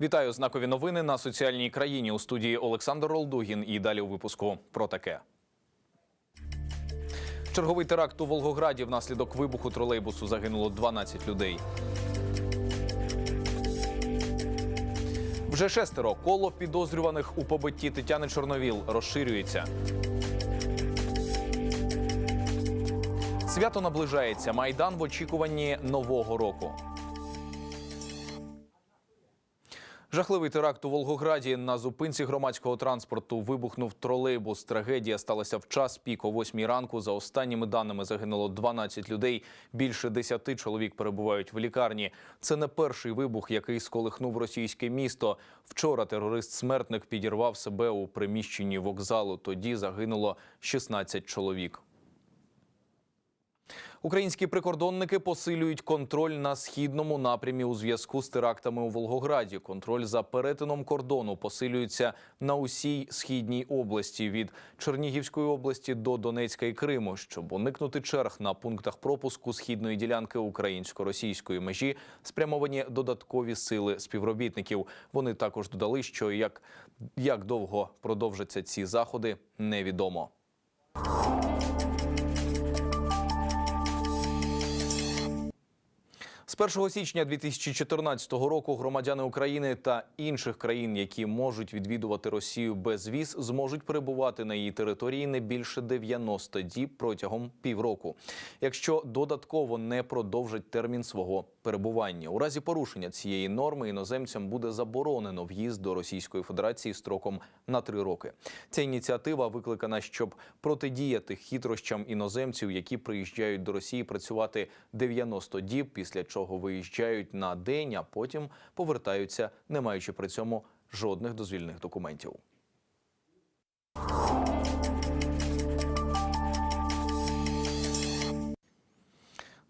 Вітаю знакові новини на соціальній країні у студії Олександр Олдугін. І далі у випуску про таке. Черговий теракт у Волгограді внаслідок вибуху тролейбусу загинуло 12 людей. Вже шестеро коло підозрюваних у побитті Тетяни Чорновіл розширюється. Свято наближається. Майдан в очікуванні нового року. Жахливий теракт у Волгограді на зупинці громадського транспорту вибухнув тролейбус. Трагедія сталася в час пік о 8 ранку. За останніми даними загинуло 12 людей. Більше 10 чоловік перебувають в лікарні. Це не перший вибух, який сколихнув російське місто. Вчора терорист-смертник підірвав себе у приміщенні вокзалу. Тоді загинуло 16 чоловік. Українські прикордонники посилюють контроль на східному напрямі у зв'язку з терактами у Волгограді. Контроль за перетином кордону посилюється на усій східній області від Чернігівської області до Донецька і Криму, щоб уникнути черг на пунктах пропуску східної ділянки українсько-російської межі. Спрямовані додаткові сили співробітників. Вони також додали, що як, як довго продовжаться ці заходи, невідомо. З 1 січня 2014 року громадяни України та інших країн, які можуть відвідувати Росію без віз, зможуть перебувати на її території не більше 90 діб протягом півроку, якщо додатково не продовжать термін свого перебування. У разі порушення цієї норми іноземцям буде заборонено в'їзд до Російської Федерації строком на три роки. Ця ініціатива викликана, щоб протидіяти хитрощам іноземців, які приїжджають до Росії працювати 90 діб, після чого виїжджають на день, а потім повертаються, не маючи при цьому жодних дозвільних документів.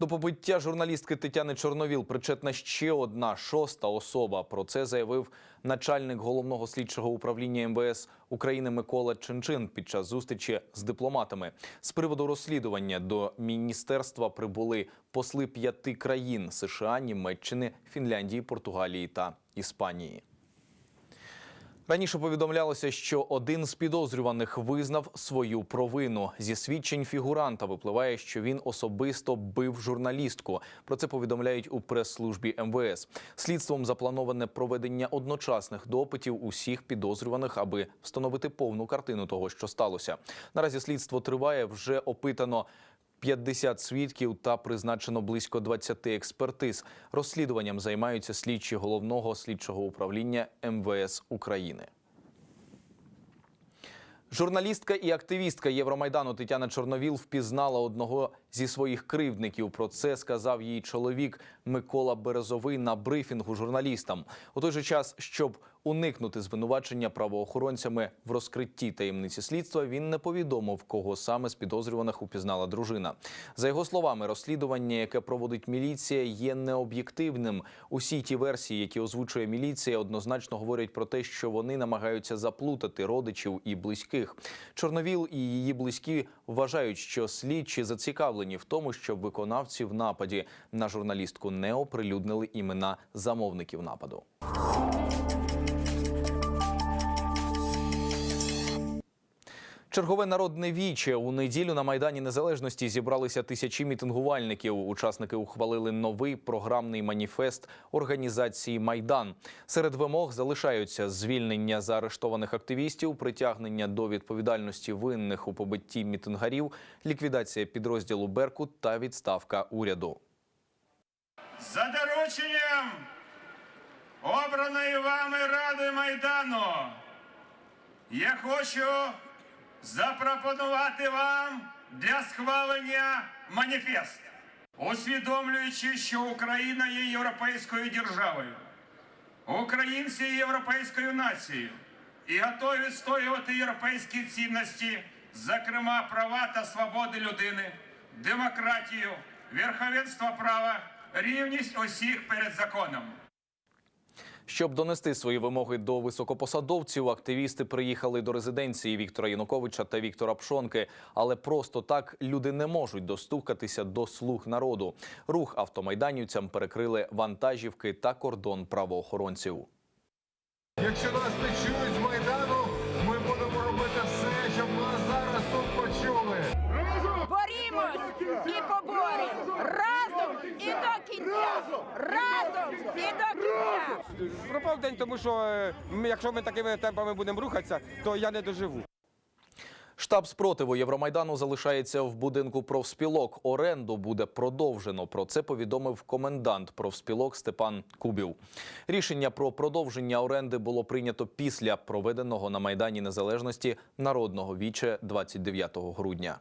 До побиття журналістки Тетяни Чорновіл причетна ще одна шоста особа. Про це заявив начальник головного слідчого управління МВС України Микола Чинчин під час зустрічі з дипломатами. З приводу розслідування до міністерства прибули посли п'яти країн США, Німеччини, Фінляндії, Португалії та Іспанії. Раніше повідомлялося, що один з підозрюваних визнав свою провину. Зі свідчень фігуранта випливає, що він особисто бив журналістку. Про це повідомляють у прес-службі МВС. Слідством заплановане проведення одночасних допитів усіх підозрюваних, аби встановити повну картину того, що сталося. Наразі слідство триває. Вже опитано 50 свідків та призначено близько 20 експертиз. Розслідуванням займаються слідчі головного слідчого управління МВС України. Журналістка і активістка Євромайдану Тетяна Чорновіл впізнала одного зі своїх кривдників. Про це сказав її чоловік Микола Березовий на брифінгу журналістам. У той же час, щоб уникнути звинувачення правоохоронцями в розкритті таємниці слідства, він не повідомив, кого саме з підозрюваних упізнала дружина. За його словами, розслідування, яке проводить міліція, є необ'єктивним. Усі ті версії, які озвучує міліція, однозначно говорять про те, що вони намагаються заплутати родичів і близьких. Чорновіл і її близькі вважають, що слідчі зацікавлені в тому, щоб виконавці в нападі на журналістку не оприлюднили імена замовників нападу. Чергове народне віче у неділю на майдані незалежності зібралися тисячі мітингувальників. Учасники ухвалили новий програмний маніфест організації Майдан. Серед вимог залишаються звільнення заарештованих активістів, притягнення до відповідальності винних у побитті мітингарів, ліквідація підрозділу Беркут та відставка уряду. За дорученням обраної вами Ради Майдану я хочу запропонувати вам для схвалення маніфест, усвідомлюючи, що Україна є європейською державою, українці є європейською нацією і готові відстоювати європейські цінності, зокрема права та свободи людини, демократію, верховенство права, рівність усіх перед законом. Щоб донести свої вимоги до високопосадовців, активісти приїхали до резиденції Віктора Януковича та Віктора Пшонки. Але просто так люди не можуть достукатися до слуг народу. Рух автомайданівцям перекрили вантажівки та кордон правоохоронців. Якщо нас не чують з Майдану, кінця. Разом і до кінця. Пропав день, тому що е, якщо ми такими темпами будемо рухатися, то я не доживу. Штаб спротиву Євромайдану залишається в будинку профспілок. Оренду буде продовжено. Про це повідомив комендант профспілок Степан Кубів. Рішення про продовження оренди було прийнято після проведеного на майдані Незалежності народного віче 29 грудня.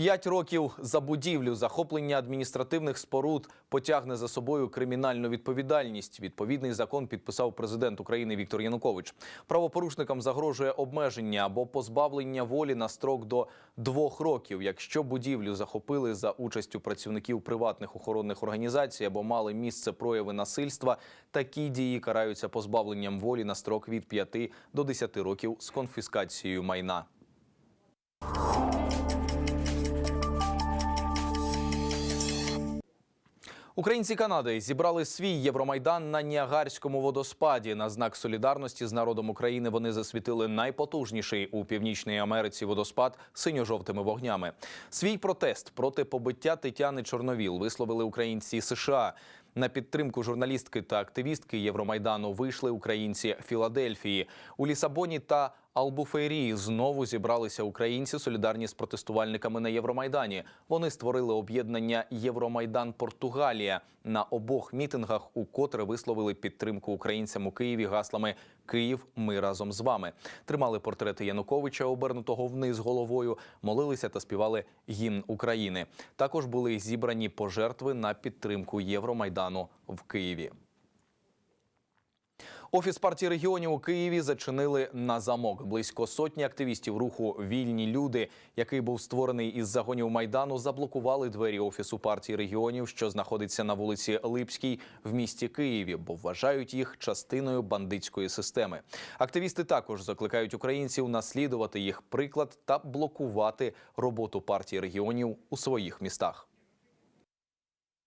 П'ять років за будівлю захоплення адміністративних споруд потягне за собою кримінальну відповідальність. Відповідний закон підписав президент України Віктор Янукович. Правопорушникам загрожує обмеження або позбавлення волі на строк до двох років, якщо будівлю захопили за участю працівників приватних охоронних організацій або мали місце прояви насильства. Такі дії караються позбавленням волі на строк від 5 до 10 років з конфіскацією майна. Українці Канади зібрали свій Євромайдан на Ніагарському водоспаді. На знак солідарності з народом України вони засвітили найпотужніший у північній Америці водоспад синьо-жовтими вогнями. Свій протест проти побиття Тетяни Чорновіл висловили українці США. На підтримку журналістки та активістки Євромайдану вийшли українці Філадельфії у Лісабоні та Албуферії. Знову зібралися українці, солідарні з протестувальниками на Євромайдані. Вони створили об'єднання Євромайдан Португалія на обох мітингах, укотре висловили підтримку українцям у Києві гаслами Київ, ми разом з вами. Тримали портрети Януковича, обернутого вниз головою, молилися та співали гімн України. Також були зібрані пожертви на підтримку Євромайдану в Києві. Офіс партії регіонів у Києві зачинили на замок. Близько сотні активістів руху Вільні люди, який був створений із загонів майдану, заблокували двері офісу партії регіонів, що знаходиться на вулиці Липській в місті Києві, бо вважають їх частиною бандитської системи. Активісти також закликають українців наслідувати їх приклад та блокувати роботу партії регіонів у своїх містах.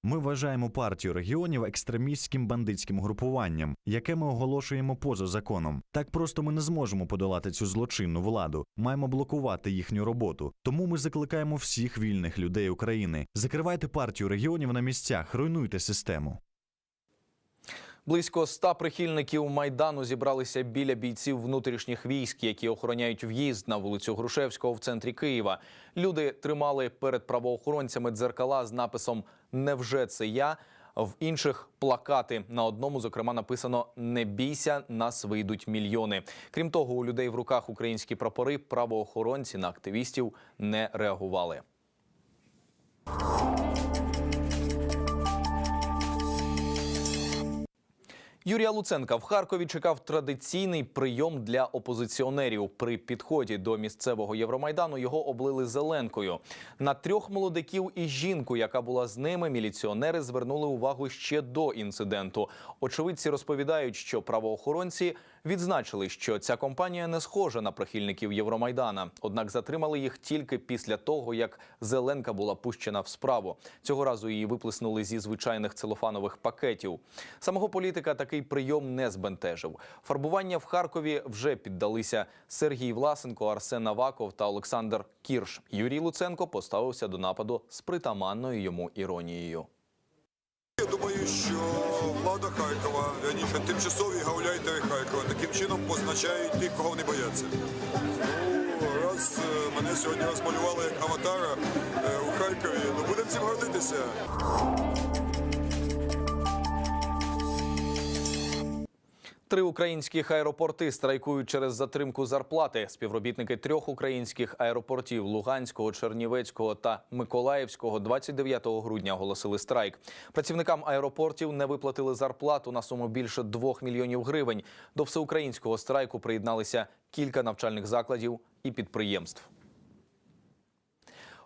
Ми вважаємо партію регіонів екстремістським бандитським групуванням, яке ми оголошуємо поза законом. Так просто ми не зможемо подолати цю злочинну владу. Маємо блокувати їхню роботу. Тому ми закликаємо всіх вільних людей України. Закривайте партію регіонів на місцях, руйнуйте систему. Близько ста прихильників майдану зібралися біля бійців внутрішніх військ, які охороняють в'їзд на вулицю Грушевського в центрі Києва. Люди тримали перед правоохоронцями дзеркала з написом Невже це я? В інших плакати на одному, зокрема, написано Не бійся, нас вийдуть мільйони. Крім того, у людей в руках українські прапори правоохоронці на активістів не реагували. Юрія Луценка в Харкові чекав традиційний прийом для опозиціонерів. При підході до місцевого Євромайдану його облили зеленкою. На трьох молодиків і жінку, яка була з ними, міліціонери звернули увагу ще до інциденту. Очевидці розповідають, що правоохоронці відзначили, що ця компанія не схожа на прихильників Євромайдана. Однак затримали їх тільки після того, як Зеленка була пущена в справу. Цього разу її виплеснули зі звичайних целофанових пакетів. Самого політика такий прийом не збентежив. Фарбування в Харкові вже піддалися Сергій Власенко, Арсен Аваков та Олександр Кірш. Юрій Луценко поставився до нападу з притаманною йому іронією. Я думаю, що влада Харкова, раніше тимчасові гауляйтери Харкова, таким чином позначають тих, кого вони бояться. Ну, раз е, мене сьогодні розмалювали як аватара е, у Харкові, ну будемо цим гордитися. Три українських аеропорти страйкують через затримку зарплати. Співробітники трьох українських аеропортів Луганського, Чернівецького та Миколаївського 29 грудня оголосили страйк. Працівникам аеропортів не виплатили зарплату на суму більше 2 мільйонів гривень. До всеукраїнського страйку приєдналися кілька навчальних закладів і підприємств.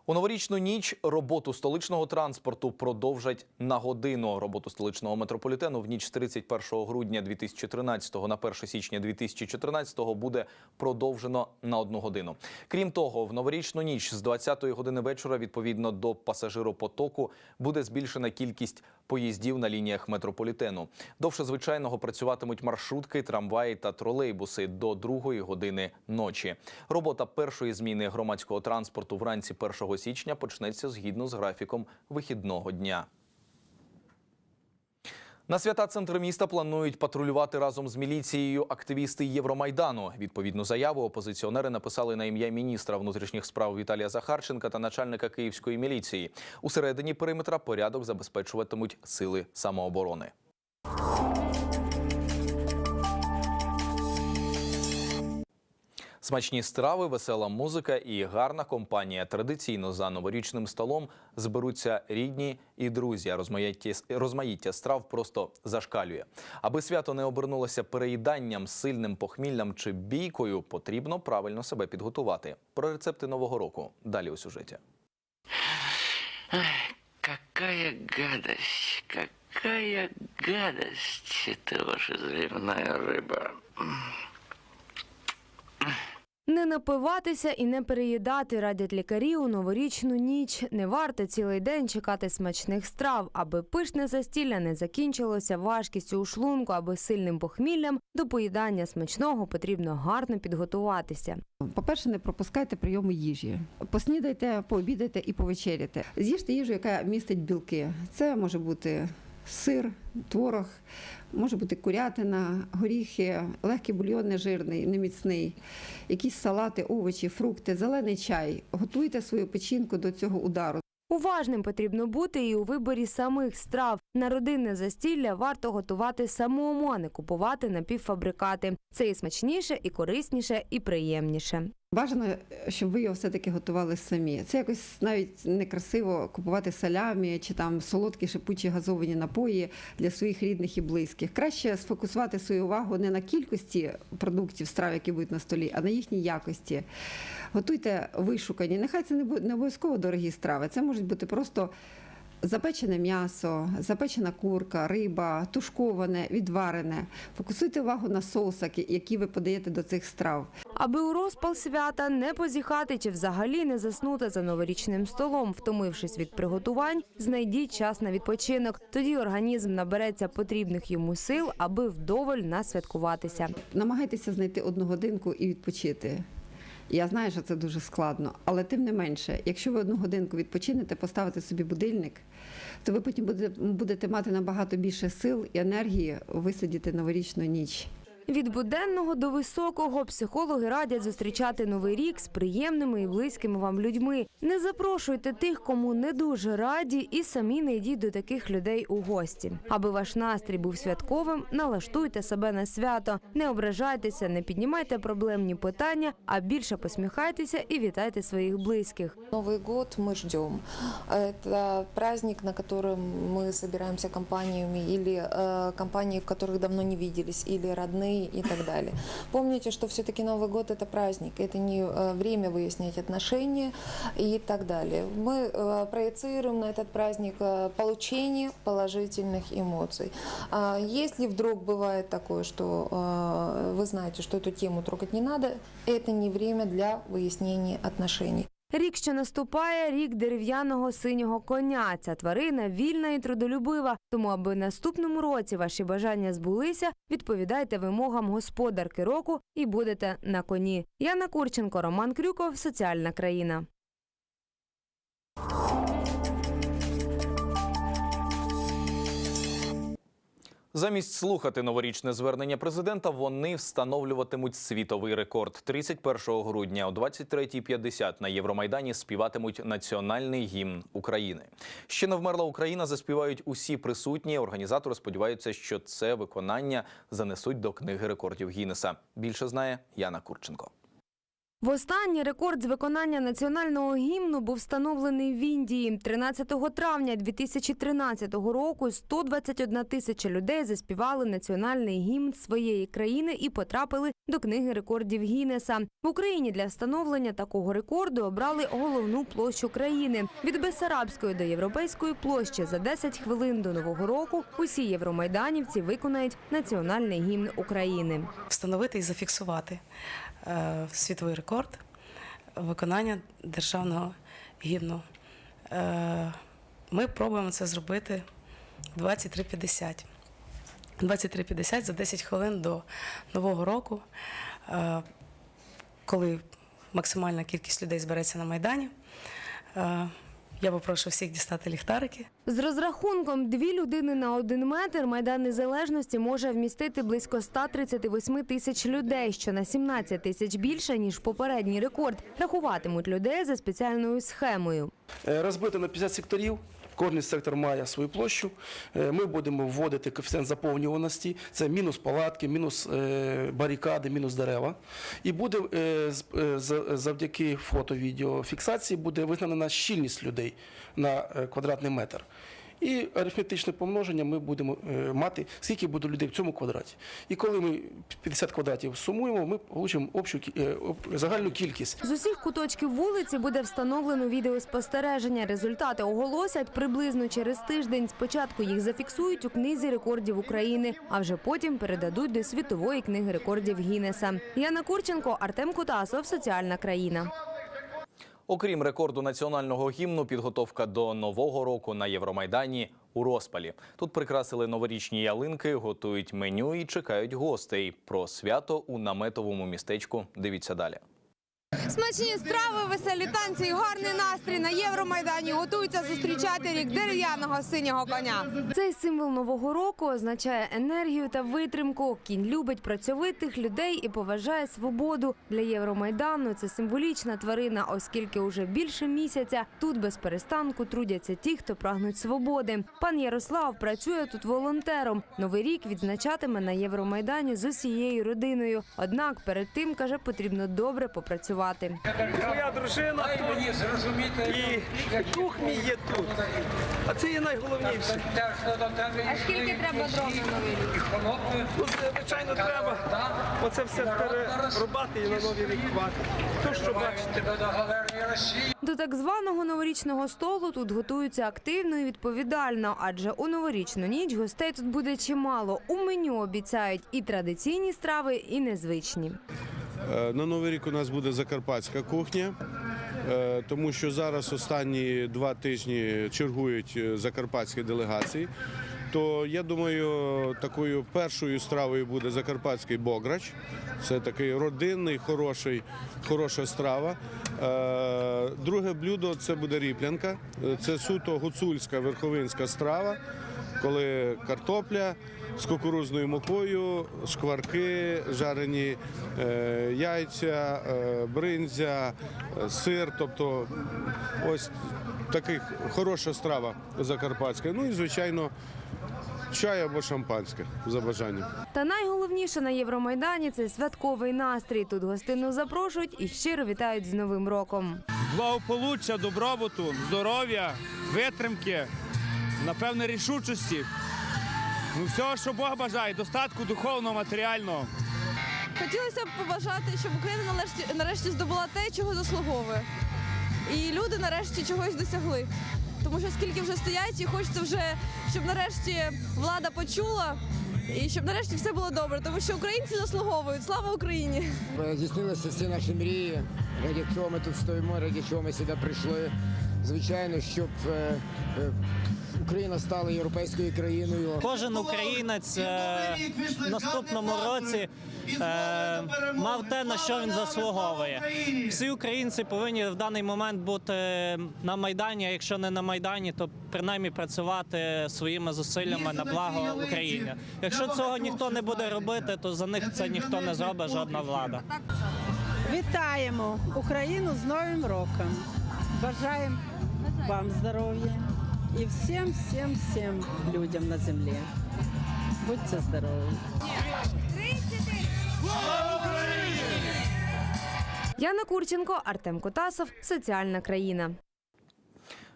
У новорічну ніч роботу столичного транспорту продовжать на годину. Роботу столичного метрополітену в ніч з 31 грудня 2013 на 1 січня 2014 буде продовжено на одну годину. Крім того, в новорічну ніч з 20 години вечора, відповідно до пасажиропотоку, буде збільшена кількість поїздів на лініях метрополітену. Довше звичайного працюватимуть маршрутки, трамваї та тролейбуси до другої години ночі. Робота першої зміни громадського транспорту вранці 1 січня почнеться згідно з графіком вихідного дня. На свята центри міста планують патрулювати разом з міліцією активісти Євромайдану. Відповідну заяву опозиціонери написали на ім'я міністра внутрішніх справ Віталія Захарченка та начальника київської міліції. Усередині периметра порядок забезпечуватимуть сили самооборони. Смачні страви, весела музика і гарна компанія. Традиційно за новорічним столом зберуться рідні і друзі. Розмаїття, розмаїття страв просто зашкалює. Аби свято не обернулося переїданням, сильним похміллям чи бійкою, потрібно правильно себе підготувати. Про рецепти нового року далі у сюжеті. Какая гадость, какая гадость это ваша заливная рыба. Не напиватися і не переїдати радять лікарі у новорічну ніч. Не варто цілий день чекати смачних страв, аби пишне застілля не закінчилося важкістю у шлунку, аби сильним похміллям до поїдання смачного потрібно гарно підготуватися. По-перше, не пропускайте прийому їжі. Поснідайте, пообідайте і повечеряйте. З'їжте їжу, яка містить білки. Це може бути сир, творог, може бути курятина, горіхи, легкий бульйон нежирний, неміцний, якісь салати, овочі, фрукти, зелений чай. Готуйте свою печінку до цього удару. Уважним потрібно бути і у виборі самих страв. На родинне застілля варто готувати самому, а не купувати напівфабрикати. Це і смачніше, і корисніше, і приємніше. Бажано, щоб ви його все-таки готували самі. Це якось навіть некрасиво купувати салямі чи там солодкі шипучі газовані напої для своїх рідних і близьких. Краще сфокусувати свою увагу не на кількості продуктів страв, які будуть на столі, а на їхній якості. Готуйте вишукані. Нехай це не обов'язково дорогі страви. Це можуть бути просто. Запечене м'ясо, запечена курка, риба, тушковане, відварене. Фокусуйте увагу на соусах, які ви подаєте до цих страв. Аби у розпал свята не позіхати чи взагалі не заснути за новорічним столом, втомившись від приготувань, знайдіть час на відпочинок. Тоді організм набереться потрібних йому сил, аби вдоволь насвяткуватися. Намагайтеся знайти одну годинку і відпочити. Я знаю, що це дуже складно, але тим не менше, якщо ви одну годинку відпочинете, поставите собі будильник, то ви потім будете, мати набагато більше сил і енергії висидіти новорічну ніч. Від буденного до високого психологи радять зустрічати новий рік з приємними і близькими вам людьми. Не запрошуйте тих, кому не дуже раді, і самі не йдіть до таких людей у гості. Аби ваш настрій був святковим, налаштуйте себе на свято, не ображайтеся, не піднімайте проблемні питання, а більше посміхайтеся і вітайте своїх близьких. Новый год мы ждем. Это праздник, на котором мы собираемся компаниями или э, компании, в которых давно не виделись, или родные и так далее. Помните, что все-таки Новый год это праздник, это не э, время выяснять отношения и так далее. Мы э, проецируем на этот праздник э, получение положительных эмоций. А Если вдруг бывает такое, что э, вы знаете, что эту тему трогать не надо, это не время для выяснения отношений. Рік, що наступає, рік дерев'яного синього коня. Ця тварина вільна і трудолюбива. Тому, аби наступному році ваші бажання збулися, відповідайте вимогам господарки року і будете на коні. Яна Курченко, Роман Крюков, Соціальна країна. Замість слухати новорічне звернення президента, вони встановлюватимуть світовий рекорд. 31 грудня о 23.50 на Євромайдані співатимуть національний гімн України. Ще не вмерла Україна. Заспівають усі присутні. Організатори сподіваються, що це виконання занесуть до книги рекордів Гіннеса. Більше знає Яна Курченко. Востаннє рекорд з виконання національного гімну був встановлений в Індії 13 травня 2013 року. 121 тисяча людей заспівали національний гімн своєї країни і потрапили до книги рекордів Гіннеса. В Україні для встановлення такого рекорду обрали головну площу країни від Бесарабської до Європейської площі. За 10 хвилин до нового року усі євромайданівці виконають національний гімн України. встановити і зафіксувати світовий рекорд виконання державного гімну. Е, ми пробуємо це зробити 23.50. 23.50 за 10 хвилин до Нового року, е, коли максимальна кількість людей збереться на Майдані. Я попрошу всіх дістати ліхтарики. З розрахунком дві людини на один метр майдан незалежності може вмістити близько 138 тисяч людей, що на 17 тисяч більше ніж попередній рекорд. Рахуватимуть людей за спеціальною схемою. Е, Розбито на 50 секторів. Кожний сектор має свою площу. Е, Ми будемо вводити коефіцієнт заповнюваності. Це мінус палатки, мінус е, барикади, мінус дерева. І буде е, завдяки фото-відеофіксації буде визнана щільність людей на квадратний метр. І арифметичне помноження ми будемо е, мати, скільки буде людей в цьому квадраті. І коли ми 50 квадратів сумуємо, ми отримаємо общу е, загальну кількість. З усіх куточків вулиці буде встановлено відеоспостереження. Результати оголосять приблизно через тиждень. Спочатку їх зафіксують у книзі рекордів України, а вже потім передадуть до світової книги рекордів Гіннеса. Яна Курченко, Артем Кутасов, Соціальна країна. Окрім рекорду національного гімну, підготовка до нового року на Євромайдані у розпалі. Тут прикрасили новорічні ялинки, готують меню і чекають гостей. Про свято у наметовому містечку. Дивіться далі. Смачні страви, веселі танці і гарний настрій на Євромайдані готуються зустрічати рік дерев'яного синього коня. Цей символ нового року означає енергію та витримку. Кінь любить працьовитих людей і поважає свободу. Для Євромайдану це символічна тварина, оскільки уже більше місяця тут без перестанку трудяться ті, хто прагнуть свободи. Пан Ярослав працює тут волонтером. Новий рік відзначатиме на Євромайдані з усією родиною. Однак перед тим каже, потрібно добре попрацювати. Моя дружина тут і дух мій є тут. А це є найголовніше. А скільки треба дров на? Ну, звичайно, треба оце все перерубати і на новий рік. То, що бачите. До так званого новорічного столу тут готуються активно і відповідально, адже у новорічну ніч гостей тут буде чимало. У меню обіцяють і традиційні страви, і незвичні. Е, На Новий рік у нас буде закарпатська кухня, е, тому що зараз останні два тижні чергують е, закарпатські делегації. То я думаю, такою першою стравою буде закарпатський бограч. Це такий родинний, хороший, хороша страва. Друге блюдо це буде ріплянка. Це суто гуцульська верховинська страва, коли картопля з кукурузною мукою, шкварки, жарені е, яйця, е, бринзя, е, сир. Тобто ось така хороша страва закарпатська. Ну і звичайно. Чай або шампанське за бажанням. Та найголовніше на Євромайдані це святковий настрій. Тут гостину запрошують і щиро вітають з Новим роком. Благополуччя, добробуту, здоров'я, витримки, напевне, рішучості. Ну, всього, що Бог бажає, достатку духовного, матеріального. Хотілося б побажати, щоб Україна нарешті, нарешті здобула те, чого заслуговує. І люди нарешті чогось досягли. Тому що скільки вже стоять, і хочеться вже, щоб нарешті влада почула і щоб нарешті все було добре. Тому що українці заслуговують. Слава Україні! Здійснилися всі наші мрії, раді чого ми тут стоїмо, раді чого ми сюди прийшли. Звичайно, щоб е, е, Україна стала європейською країною. Кожен українець е, в наступному році мав те, на що він заслуговує. Всі українці повинні в даний момент бути на Майдані, а якщо не на Майдані, то принаймні працювати своїми зусиллями на благо України. Якщо цього ніхто не буде робити, то за них це ніхто не зробить, жодна влада. Вітаємо Україну з Новим роком. Бажаємо вам здоров'я і всім, всім, всім людям на землі. Будьте здорові! Яна Курченко, Артем Котасов, Соціальна країна.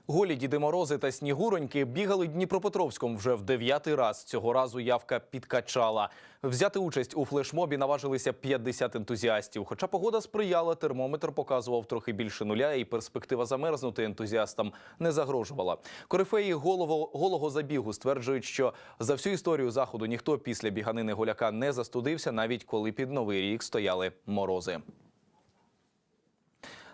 Голі Діди Морози та Снігуроньки бігали Дніпропетровськом вже в дев'ятий раз. Цього разу явка підкачала. Взяти участь у флешмобі наважилися 50 ентузіастів. Хоча погода сприяла, термометр показував трохи більше нуля, і перспектива замерзнути ентузіастам не загрожувала. Корифеї голого, голого забігу стверджують, що за всю історію заходу ніхто після біганини голяка не застудився, навіть коли під новий рік стояли морози.